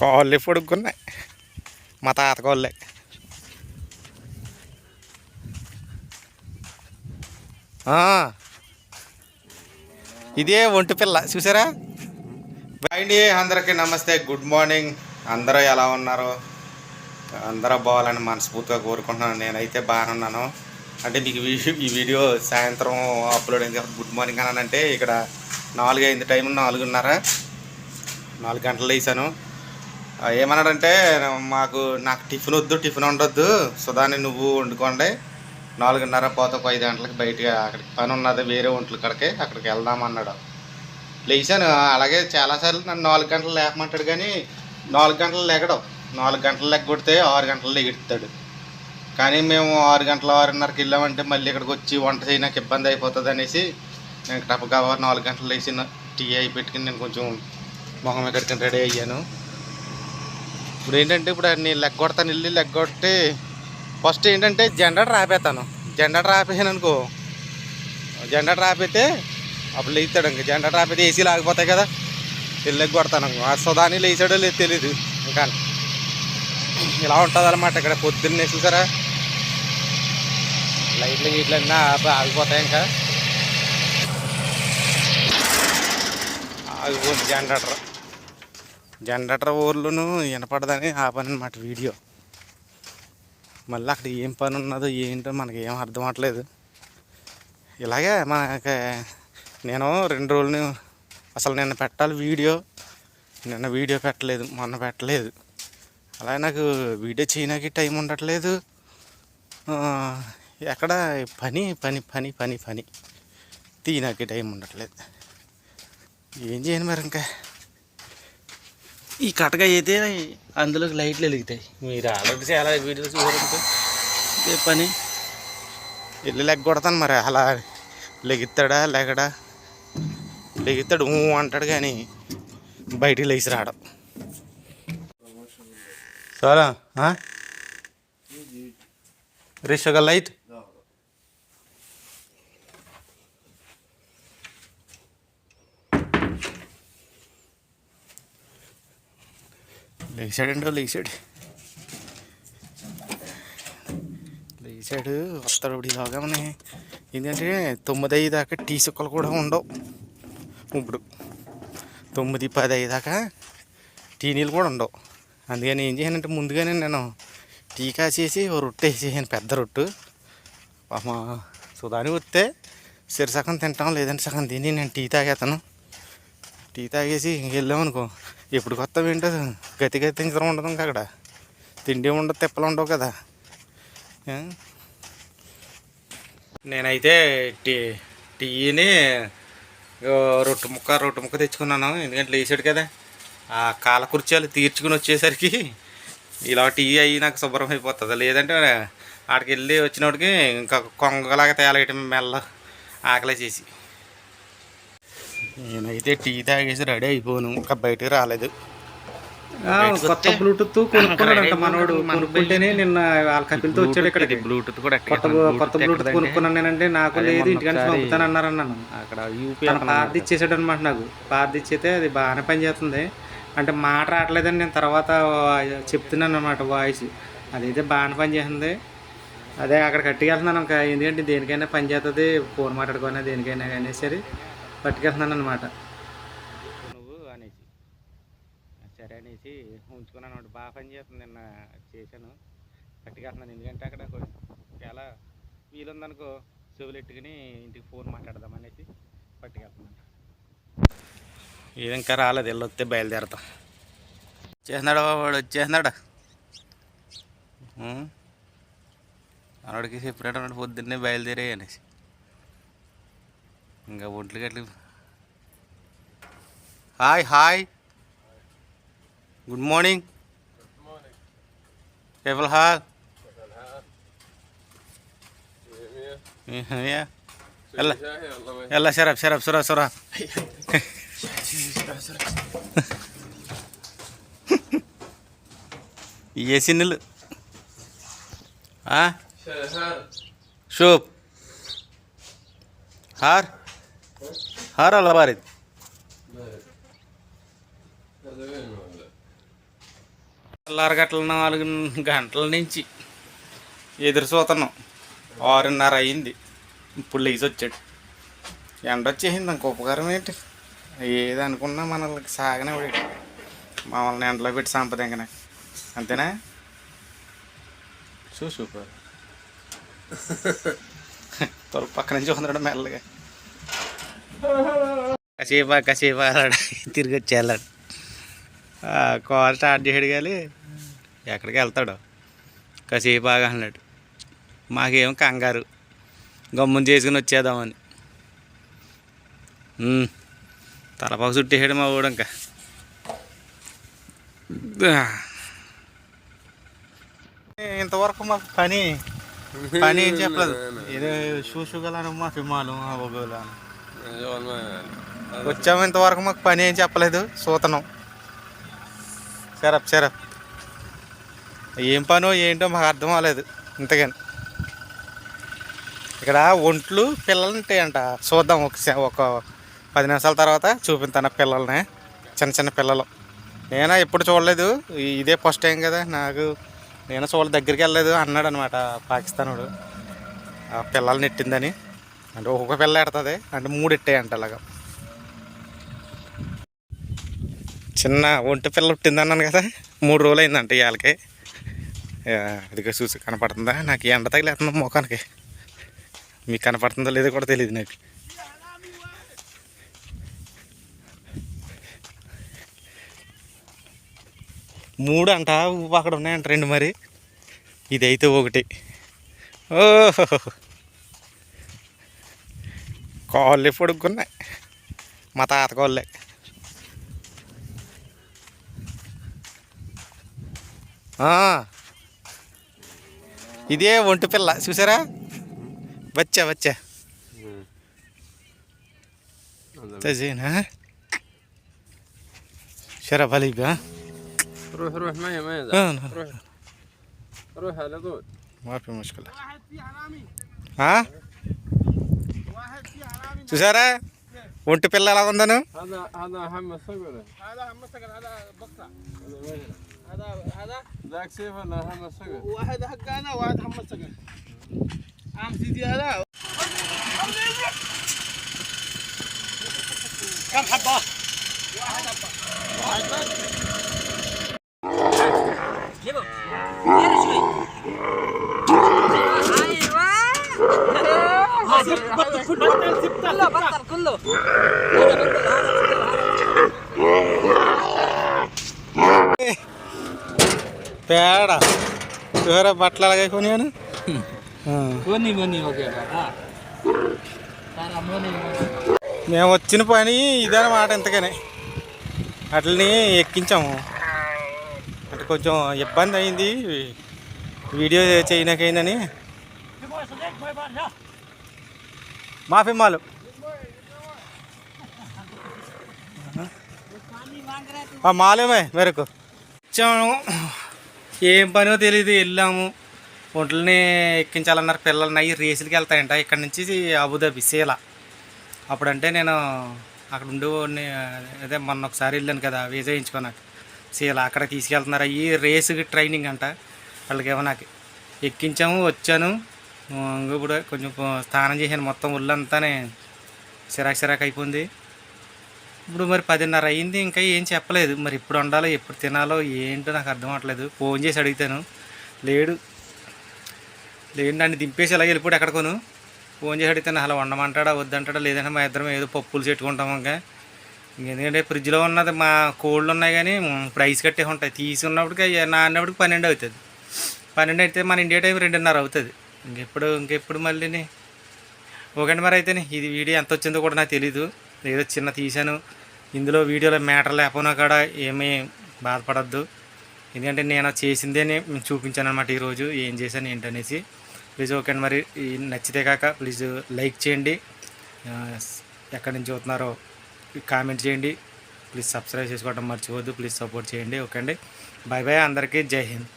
కాళ్ళు పొడుక్కున్నాయి. మా తాత కోళ్ళే. ఇదే ఒంటి పిల్ల. చూసారా? అండి అందరికీ నమస్తే. Good morning. అందరూ ఎలా ఉన్నారు? అందరూ బాగాలని మనస్ఫూర్తిగా కోరుకుంటున్నాను. నేనైతే బాగానే ఉన్నాను. అంటే మీకు ఈ- ఈ వీడియో సాయంత్రం అప్లోడ్ అయింది గుడ్ మార్నింగ్ అనంటే ఇక్కడ నాలుగు అయింది టైం నాలుగున్నర. నాలుగు గంటలు వేసాను ఏమన్నాడంటే మాకు నాకు టిఫిన్ వద్దు టిఫిన్ ఉండొద్దు సుధాని నువ్వు వండుకోండి. నాలుగున్నర పోతే ఒక ఐదు గంటలకు బయటకి అక్కడికి పని ఉన్నది వేరే ఒంట్ల కాడికి అక్కడికి వెళ్దాం అన్నాడు. లేచాను. అలాగే చాలాసార్లు నన్ను నాలుగు గంటలు లేకమంటాడు కానీ నాలుగు గంటలు లెగడం. నాలుగు గంటలు లెక్క కొడితే ఆరు గంటలు లెగిడతాడు కానీ మేము ఆరు గంటల ఆరున్నరకి వెళ్ళామంటే మళ్ళీ ఇక్కడికి వచ్చి వంట చేయడానికి ఇబ్బంది అయిపోతుంది అనేసి నేను టపగా నాలుగు గంటలు లేచి టీ అయి పెట్టుకుని నేను కొంచెం మొహం ఎక్కడికి రెడీ అయ్యాను. ఇప్పుడు ఏంటంటే ఇప్పుడు నేను లెగ్గొడతాను కొడతాను వెళ్ళి లెగ్గొట్టి కొట్టి ఫస్ట్ ఏంటంటే జెండర్ రాపేతాను జెండర్ రాపేసాను అనుకో జెండర్ రాపితే అప్పుడు లేస్తాడు ఇంక. జెండర్ రాపితే ఏసీ లాగిపోతాయి కదా. వెళ్ళి కొడతాను ఆ సుధాని లేచాడో లేదు తెలీదు. ఇంకా ఇలా ఉంటుంది అనమాట ఇక్కడ పొద్దున్న చూసారా? లైట్లు గీట్లు ఆగిపోతాయి ఇంకా. ఆగిపోతుంది జనరేటర్ జనరేటర్ ఊర్లోనూ వినపడదని ఆపనమాట అనమాట వీడియో. మళ్ళీ అక్కడ ఏం పని ఉన్నదో ఏంటో మనకి ఏం అర్థం అవట్లేదు. ఇలాగే మనకి నేను రెండు రోజులు అసలు నిన్న పెట్టాలి వీడియో. నిన్న వీడియో పెట్టలేదు మొన్న పెట్టలేదు. అలాగే నాకు వీడియో చేయడానికి టైం ఉండట్లేదు. ఎక్కడ పని పని పని పని పని. తీయడానికి టైం ఉండట్లేదు. ఏం చేయను మరి ఇంకా? ఈ కటక అయితే అందులోకి లైట్లు వెలుగుతాయి. మీరు ఆల్రెడీ చాలా వీడియోస్ ఇదే పని? వెళ్ళి లెగ్ కొడతాను మరి అలా లెగుతాడా లెగడా? లెగుతాడు ఊ అంటాడు కానీ బయటికి లేచి రావడం సరే రిషగ లైట్. లేచాడండి లేచాడు. లేచాడు వస్తాడు ఇప్పుడు ఇలాగా మన ఏంటంటే తొమ్మిది అయ్యి దాకా టీ సుక్కలు కూడా ఉండవు. ఇప్పుడు తొమ్మిది పది అయ్యేదాకా టీ నీళ్ళు కూడా ఉండవు. అందుకని ఏం చేయనంటే ముందుగానే నేను టీ కాసేసి ఓ రొట్టె వేసేసాను పెద్ద రొట్టు. మా సుధాని వస్తే సిరి సగం తింటాం లేదంటే సగం తిని నేను టీ తాగేస్తాను. టీ తాగేసి ఇంక వెళ్ళామనుకో ఎప్పుడు కొత్త ఏంటో గతి గతి తించడం ఉండదు ఇంకా అక్కడ. తిండి ఉండదు తిప్పలు ఉండవు కదా. నేనైతే టీ టీని రొట్టు రొట్టె ముక్క రొట్టె ముక్క తెచ్చుకున్నాను. ఎందుకంటే లేచాడు కదా. ఆ కాల కుర్చీలు తీర్చుకుని వచ్చేసరికి ఇలా టీ అయ్యి నాకు శుభ్రం అయిపోతుంది. లేదంటే ఆడికి వెళ్ళి వచ్చినప్పటికి ఇంకా కొంగలాగా తేలగటం మెల్ల ఆకలి చేసి. నేనైతే టీ తాగేసి రెడీ అయిపోను. ఇంకా బయటికి రాలేదు. కొత్త బ్లూటూత్ కొనుక్కున్నాడంట మనోడు. కొనుక్కుంటేనే నిన్న వాళ్ళ కపిల్తో వచ్చాడు ఇక్కడికి. బ్లూటూత్ కూడా కొత్త కొత్త బ్లూటూత్ కొనుక్కున్నాను నేనంటే నాకు లేదు ఇంటికని పంపుతాను అన్నారు అన్నాను అక్కడ యూపీ తన పాత ఇచ్చేసాడు అనమాట నాకు. పాత ఇచ్చేతే అది బాగానే పనిచేస్తుంది అంటే మాట రావట్లేదని నేను తర్వాత చెప్తున్నాను అనమాట వాయిస్ అదైతే బాగానే పనిచేస్తుంది అదే అక్కడ కట్టుకెళ్తున్నాను. ఇంకా ఎందుకంటే దేనికైనా పని చేస్తుంది. ఫోన్ మాట్లాడుకున్నా దేనికైనా కానీ సరే. పట్టుకెళ్తున్నాను అనమాట నువ్వు అనేసి. సరే అనేసి ఉంచుకున్నాను అనమాట బాగా పని చేస్తుంది నిన్న చేశాను. పట్టుకెళ్తున్నాను. ఎందుకంటే అక్కడ చాలా వీలుందనుకో చెవులు ఎట్టుకుని ఇంటికి ఫోన్ మాట్లాడదాం అనేసి పట్టుకెళ్తున్నాను. ఇది ఇంకా రాలేదు. వెళ్ళొస్తే బయలుదేరతాం. చేస్తున్నాడు వాడు? వచ్చేస్తున్నాడు? అన్నాడికి చెప్పినట్టు అన్నాడు. పొద్దున్నే బయలుదేరే అనేసి. ఇంకా ఒంట్లు గట్లు hi hi. Good morning. Keval హాల్ ಎಲ್ಲ ಎಲ್ಲ ಶರಫ್ ಶರಫ್ ಸುರ ಸುರ ఏసీ నీళ్ళు. షూప్ హార్ ಹಾರಲ್ಲ ಬಾರಿ తెల్లారు గంటల నాలుగు గంటల నుంచి ఎదురు చూతున్నాం ఆరున్నర అయింది. ఇప్పుడు లేచి వచ్చాడు. ఎండ వచ్చేసింది. ఇంక ఉపకారం ఏంటి? ఏది అనుకున్నా మనల్ని సాగనే వాడు. మమ్మల్ని ఎండలో పెట్టి సంపదింకనే. అంతేనా? చూసు సూపర్ తొలపక్క నుంచి వందడం మెల్లగా. కాసేపు కాసేపు అలాడు తిరిగి వచ్చేళ్ళాడు కాల్ స్టార్ట్ చేయడు కానీ ఎక్కడికి వెళ్తాడు? కాసేపు ఆగా అన్నాడు. మాకేం కంగారు. గమ్మున చేసుకుని వచ్చేద్దామని. తలపాకు చుట్టేసాడు మా ఊడు ఇంకా. ఇంతవరకు మాకు పని పని ఏం చెప్పలేదు. ఏదో చూసుగలను మా సినిమాలు మా ఒగోలు వచ్చాము ఇంతవరకు మాకు పని ఏం చెప్పలేదు సూతనం సరప్ సరప్ ఏం పనో ఏంటో మాకు అర్థం అవ్వలేదు ఇంతగాని ఇక్కడ ఒంట్లు పిల్లలు ఉంటాయంట చూద్దాం ఒక ఒక పది నిమిషాల తర్వాత చూపిస్తాను పిల్లల్ని చిన్న చిన్న పిల్లలు. నేను ఎప్పుడు చూడలేదు ఇదే ఫస్ట్ టైం కదా నాకు నేను చూడ దగ్గరికి వెళ్ళలేదు అన్నాడు అనమాట పాకిస్తానుడు. ఆ పిల్లల్ని ఎట్టిందని అంటే ఒక్కొక్క పిల్ల ఎడుతుంది. అంటే మూడు అంట అలాగా. చిన్న ఒంటి పిల్ల పుట్టింది అన్నాను కదా. మూడు రోజులు అయిందంట ఇవాళకి ఇదిగో చూసి కనపడుతుందా? నాకు ఎండ తగిలేస్తుంది ముఖానికి. మీకు కనపడుతుందో లేదో కూడా తెలియదు నాకు. మూడు అంట అక్కడ ఉన్నాయంట రెండు మరి. ఇదైతే ఒకటి. ఓహో. కాళ్ళు పొడుక్కున్నాయి మా తాత కాళ్ళే ఆ. ఇదే ఒంటి పిల్ల చూసారా వచ్చా వచ్చా تزينها شرب علي بها روح روح معي معي آه، روح روح على طول ما في مشكلة ها చూసారా ఒంటి పిల్ల ఎలా ఉందను هذا هذا محمد صقر هذا مسكن పేడ చూరా బట్టలు అలాగే కొనియాను? కొని కొని మేము వచ్చిన పని ఇదన్నమాట ఇంతకనే. అట్లని ఎక్కించాము. అంటే కొంచెం ఇబ్బంది అయింది. వీడియో చేయనకైందని మాఫీ మాలు. మాలేమే మేరకు. వచ్చాము. ఏం పనో తెలియదు వెళ్ళాము. ఒంట్లని ఎక్కించాలన్నారు. పిల్లలని అయ్యి రేసులకి వెళ్తాయంట. ఇక్కడ నుంచి అబుదాబి సీలా అప్పుడంటే నేను అక్కడ ఉండే అదే మొన్న ఒకసారి వెళ్ళాను కదా వీసా వేయించుకున్నాక సీలా అక్కడ తీసుకెళ్తున్నారు. అయ్యి రేసుకి ట్రైనింగ్ అంట. వాళ్ళకి నాకు. ఎక్కించాము వచ్చాను. ఇప్పుడు కొంచెం స్నానం చేశాను మొత్తం ఒళ్ళంతానే. సిరాక్ సిరాక్ అయిపోయింది. ఇప్పుడు మరి పదిన్నర అయింది ఇంకా ఏం చెప్పలేదు. మరి ఎప్పుడు వండాలో ఎప్పుడు తినాలో ఏంటో నాకు అర్థం అవ్వట్లేదు ఫోన్ చేసి అడుగుతాను. లేడు. లేడు నన్ను దింపేసి అలాగే వెళ్ళిపోడు ఎక్కడికోను. ఫోన్ చేసి అడిగితే అలా వండమంటాడా వద్దంటాడా లేదంటే మా ఇద్దరం ఏదో పప్పులు చెట్టుకుంటాం ఇంకా. ఎందుకంటే ఫ్రిడ్జ్లో ఉన్నది మా కోళ్ళు ఉన్నాయి కానీ ఇప్పుడు ఐస్ కట్టే ఉంటాయి. తీసి నాన్నప్పటికి పన్నెండు అవుతుంది. పన్నెండు అయితే మన ఇండియా టైం రెండున్నర అవుతుంది. ఇంకెప్పుడు ఇంకెప్పుడు మళ్ళీని ఓకే మరి అయితేనే ఇది వీడియో ఎంత వచ్చిందో కూడా నాకు తెలీదు. ఏదో చిన్న తీశాను. ఇందులో వీడియోలో మ్యాటర్ లేకపోయినా కూడా ఏమీ బాధపడద్దు. ఎందుకంటే నేను చేసిందే చూపించాను అనమాట ఈరోజు ఏం చేశాను ఏంటనేసి. ప్లీజ్ ఓకే అండి మరి నచ్చితే కాక ప్లీజ్ లైక్ చేయండి. ఎక్కడి నుంచి చూస్తున్నారో కామెంట్ చేయండి. ప్లీజ్ సబ్స్క్రైబ్ చేసుకోవడం మర్చిపోవద్దు. ప్లీజ్ సపోర్ట్ చేయండి. ఓకే అండి బాయ్ బాయ్ అందరికీ జై హింద్.